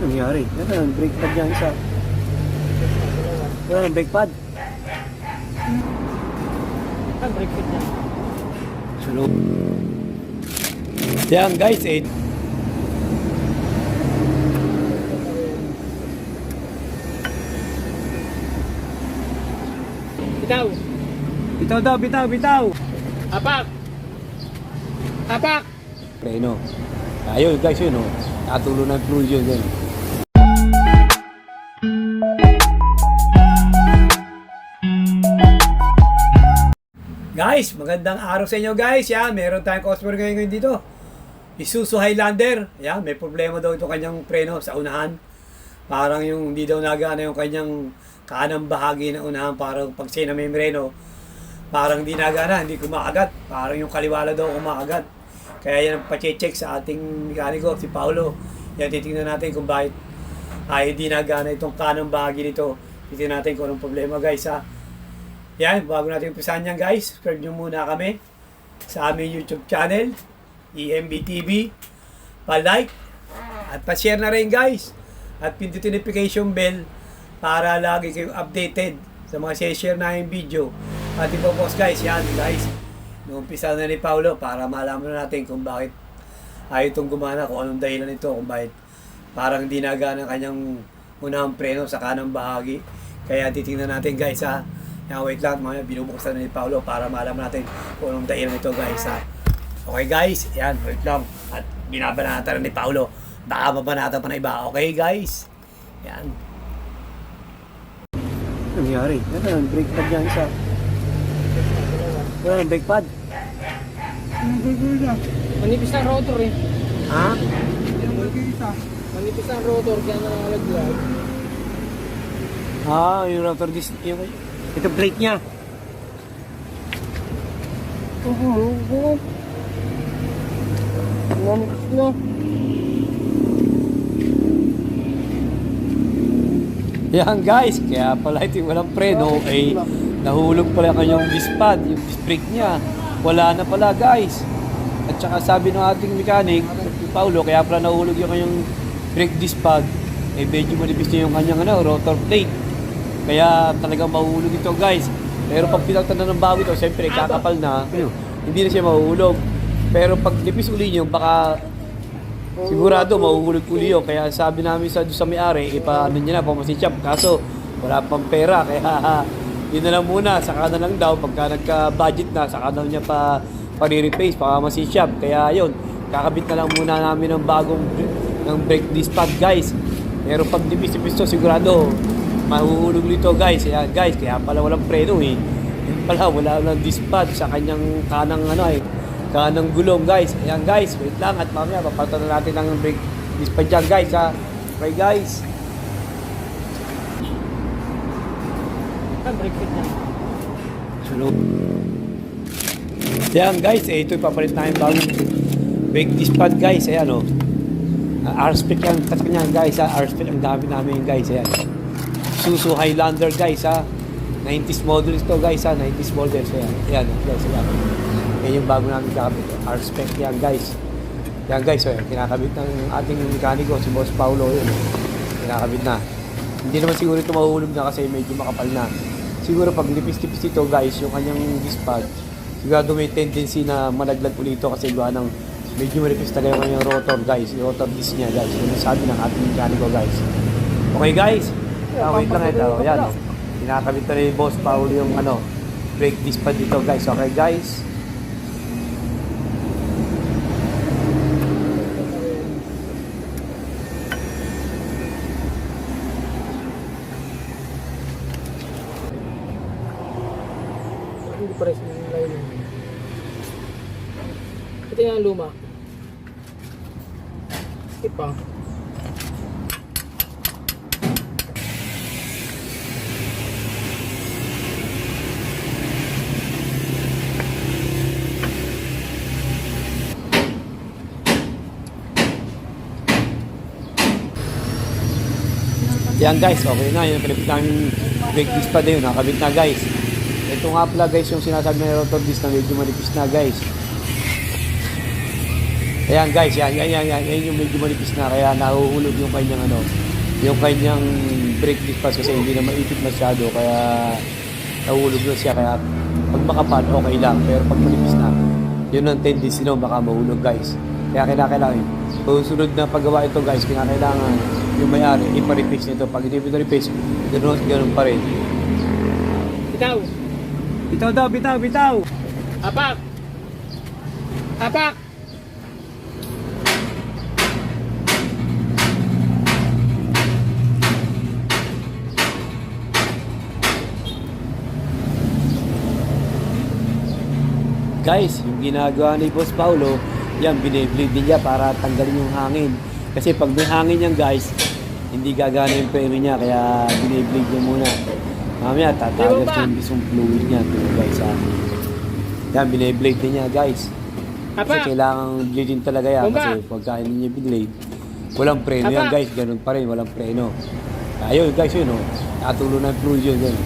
nangyari? Ano yung brake pad yan sa... Ano yung brake pad? Ang brake pad niya. Sunod. Yan guys, eh. Bitaw! Bitaw daw, bitaw, bitaw! Apak! Apak! Preno. Ayun guys, yun oh. Natulo ng fluid yun. yun. Guys, magandang araw sa inyo guys. Yan, meron tayong customer ngayon ngayon dito. Isuzu Highlander. Yan, may problema daw ito kanyang preno sa unahan. Parang yung hindi daw nagana yung kanyang kanang bahagi ng unahan. Parang pag sinamay preno, parang hindi nagana, hindi kumakagat. Parang yung kaliwala daw kumakagat. Kaya yan ang pache-check sa ating mekaniko, si Paolo. Yan, titingnan natin kung bakit ay hindi nagana itong kanang bahagi nito. Titingnan natin kung anong problema guys ha. Yan, bago natin umpisahan yan guys, subscribe nyo muna kami sa aming YouTube channel, EMB TV. Pa-like at pa-share na rin guys. At pindutin notification bell para lagi kayong updated sa mga share na yung video. At ipopost guys, yan guys. Nuumpisa na ni Paulo para malaman na natin kung bakit ayaw itong gumana, kung anong dahilan nito, kung bakit parang hindi nagana ang kanyang unang preno sa kanang bahagi. Kaya titingnan natin guys ha. Yan, wait lang, mga binubuksan na ni Paolo para malaman natin kung anong dahilan nito guys ha. Okay guys, yan, wait lang. At binabanatan na ni Paolo. Baka mabanatan pa na iba. Okay guys? Yan. Nangyari? Ano yung brake pad yan sa... Ano yung brake pad? Manipis ang rotor eh. Ha? Manipis ang rotor kaya nangalaglag. Ah, yung rotor disc, yung, ito brake niya. Yan guys, kaya pala ito yung walang preno, eh, nahulog pala kanyang disc pad, yung brake niya. Wala na pala guys. At saka sabi ng ating mechanic, si Paulo, kaya pala nahulog yung kanyang brake disc pad, eh medyo manipis na yung kanyang ano, rotor plate. Kaya talagang mahulog ito guys. Pero pag pinagtanda ng bago ito, siyempre kakapal na, ano, hindi na siya mahulog. Pero pag nipis uli nyo, baka Sigurado, mahuhulog uli yun. Kaya sabi namin sa, sa may-ari, ipaano niya na, pamasin siya. Kaso, wala pang pera. Kaya, yun na lang muna. Saka na lang daw, pagka nagka-budget na, saka na niya pa, pa-replace, pamasin siya. Kaya yun, kakabit na lang muna namin ng bagong ng brake disc pad, guys. Pero pag dipis-dipis to, sigurado, mahuhulog nito, guys. Kaya, guys, kaya pala walang preno eh. Yun pala, wala lang disc pad sa kanyang kanang ano eh kanang gulong guys. Ayan guys, wait lang at mamaya papalitan na natin ang brake disc pad dyan guys ha. Okay guys. Brake pad niya. Sunod. Ayan guys, eh, ito ipapalit namin bagong brake disc pad guys. Ayan o. Oh. Uh, R-spec ang tatak niyan guys ha. R-spec ang gamit namin guys. Ayan. Suzu Highlander guys ha. 90s model ito guys ha. 90s model. So, ayan. Ayan guys. Ayan. Yan yung bago namin kakabit. R-spec yan guys. Yan guys, so, yan, kinakabit ng ating mekaniko, si Boss Paulo yun. Kinakabit na. Hindi naman siguro ito mahuhulog na kasi medyo makapal na. Siguro pag nipis-tipis ito guys, yung kanyang disc pad, sigurado may tendency na malaglag ulit ito kasi gawa ng medyo manipis talaga yung rotor guys, yung rotor disc niya guys. Yun ang sabi ng ating mekaniko guys. Okay guys, ah, wait lang ito. Yan, kinakabit na ni Boss Paulo yung ano, brake disc pad dito guys. Okay guys. Pa rin yung line. Ito yung luma. Skip pa. Yan guys, okay na. Yung pinipit namin brake disc pa din. Nakabit na guys. Ito nga pala guys yung sinasabi na rotor disc na medyo manipis na guys. Ayan guys, yan, yan, yan, yan, yan yung medyo manipis na kaya nahuhulog yung kanyang ano, yung kanyang brake disc pads kasi hindi na maipit masyado kaya nahuhulog na siya kaya pag makapal okay lang pero pag manipis na yun ang tendency no baka mahulog guys kaya kailangan kung sunod na paggawa ito guys kailangan yung may-ari ipa-replace nito pag hindi mo replace ganoon ganoon pa rin Bitaw. bitaw daw bitaw bitaw Apak. Apak. Guys, yung ginagawa ni Boss Paulo, yan, biniblade niya para tanggalin yung hangin. Kasi pag may hangin yan guys, hindi gagana yung preno niya, kaya biniblade niya muna. Mamaya, tatagas yung isang fluid niya. Ito guys, ha. Yan, biniblade niya guys. Kasi kailangan bleeding talaga yan. Kasi pagka hindi niya binblade, walang preno yan guys. Ganun pa rin, walang preno. Ayun guys, yun o. Nakatulo ng fluid yun. Ganun.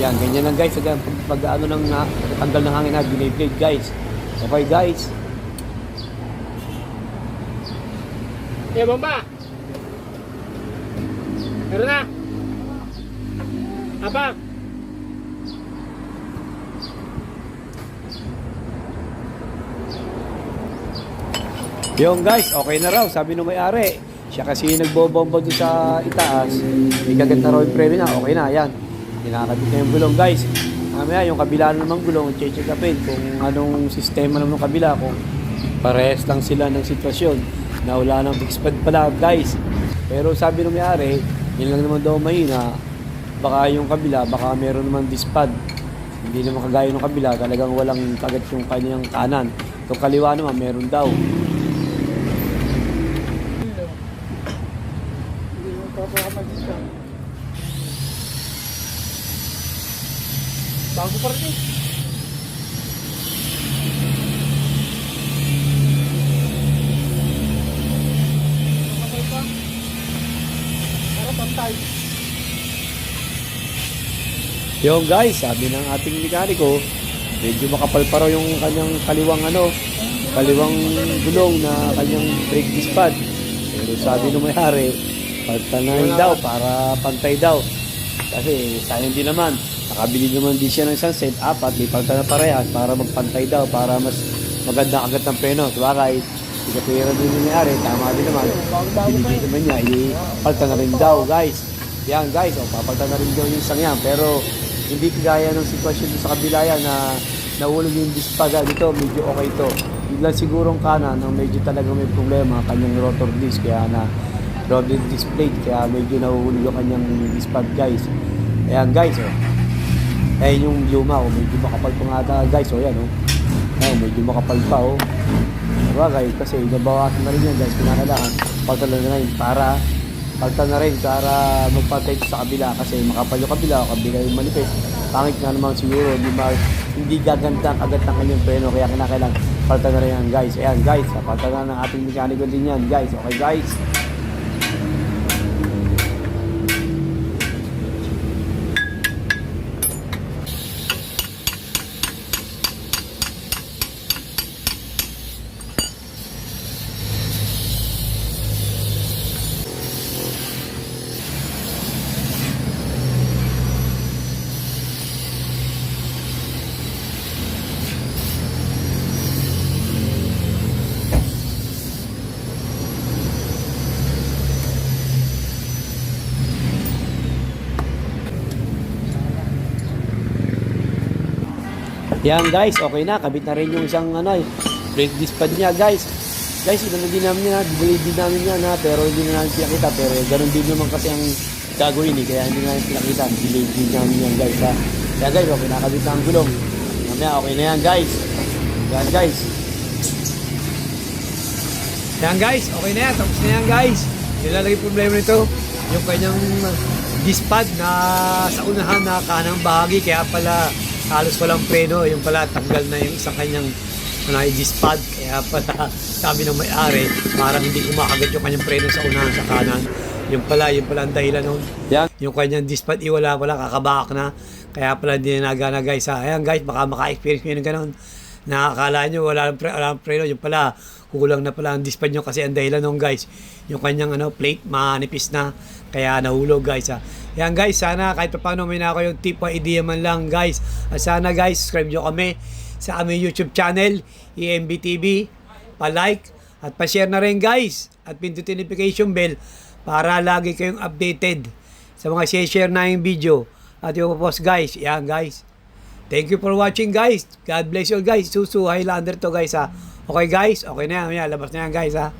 Yan, ganyan lang guys. Pag, pag, ano ng na, tanggal ng hangin na, biniblade guys. Okay guys. Eh, bomba. Meron na. Apak. Yung guys, okay na raw, sabi nung may-ari. Siya kasi yung nagbobomba doon sa itaas. May kagat na raw yung preno niya, okay na, yan. Kinakabit na yung gulong guys. Mamaya yung kabila naman gulong, check upin kung anong sistema naman ng kabila, kung parehas lang sila ng sitwasyon na wala nang fix pad pala guys. Pero sabi nung may-ari, yun lang naman daw mahina. Baka yung kabila, baka meron naman dispad. Hindi naman kagaya ng kabila, talagang walang kagat yung kanyang kanan. Itong kaliwa naman, meron daw. Hindi mo papakamagisa. Bago pa rin eh. Kapal pa. Para pantay. Yung guys, sabi ng ating mekaniko, medyo makapal pa raw yung kanyang kaliwang ano, kaliwang gulong na kanyang brake disc pad. Pero sabi nung may-ari, daw para pantay daw. Kasi sayang din naman, nakabili naman din siya ng isang set, apat, may palta na parehas para magpantay daw, para mas maganda agad ng preno. Sabagay, ikapira din yung may-ari, tama din naman. Eh. naman niya, ipalta na rin daw, guys. Yan, guys, o, papalta na rin daw yung isang yan. Pero, hindi kagaya ng sitwasyon sa kabila yan na nahulog yung dispaga dito, medyo okay ito. Biglang sigurong kanan, na medyo talaga may problema, kanyang rotor disc, kaya na rotor disc plate, kaya medyo nahuhulog yung kanyang disc pad, guys. Ayan, guys, oh. Ayan yung luma, oh. medyo makapal pa nga ata, guys, oh, yan, oh. Ayan, medyo makapal pa, oh. Sabagay, kasi nabawasan na rin yan guys, kinakailangan pagtalo na rin para pagtalo na rin para magpatay sa kabila kasi makapal yung kabila, kabila yung manipis. Pangit nga naman siguro, hindi, ma, hindi gaganda agad ng kanyang preno kaya kinakailangan palta na rin yan guys. Ayan guys, palta na ng ating mekaniko din yan guys. Okay guys. Yan guys, okay na. Kabit na rin yung isang ano, brake disc pad niya guys. Guys, inano din namin yan, believe din namin yan ha, pero hindi na namin pinakita. Pero ganun din naman kasi ang gagawin eh, kaya hindi na namin pinakita. Believe din namin yan guys ha. Kaya guys, okay na kabit na ang gulong. Mamaya okay na yan guys. Yan guys. Yan guys, okay na yan. Tapos na yan guys. Yung lalagay problema nito, yung kanyang disc pad na sa unahan na kanang bahagi kaya pala halos walang preno yung pala tanggal na yung isang kanyang ano, yung disc pad kaya pala sabi ng may-ari parang hindi kumakagat yung kanyang preno sa unahan sa kanan. Yung pala yung pala ang dahilan nun. Yung kanyang disc pad iwala pala kakabak na. Kaya pala hindi na guys ha. Ayan guys baka maka-experience nyo ng ganun. Nakakala nyo wala lang pre, wala lang preno. Yung pala kulang na pala ang dispan nyo kasi ang dahilan nung guys, yung kanyang ano, plate manipis na, kaya nahulog guys ha. Yan guys, sana kahit pa paano may na yung tip o idea man lang guys. At sana guys, subscribe nyo kami sa aming YouTube channel, EMBTV, pa-like at pa-share na rin guys at pindutin notification bell para lagi kayong updated sa mga share na yung video at yung post guys. Yan guys. Thank you for watching guys. God bless you guys. Susu Highlander to guys ha. Okay guys, okay na. Yan, labas na yan guys ha.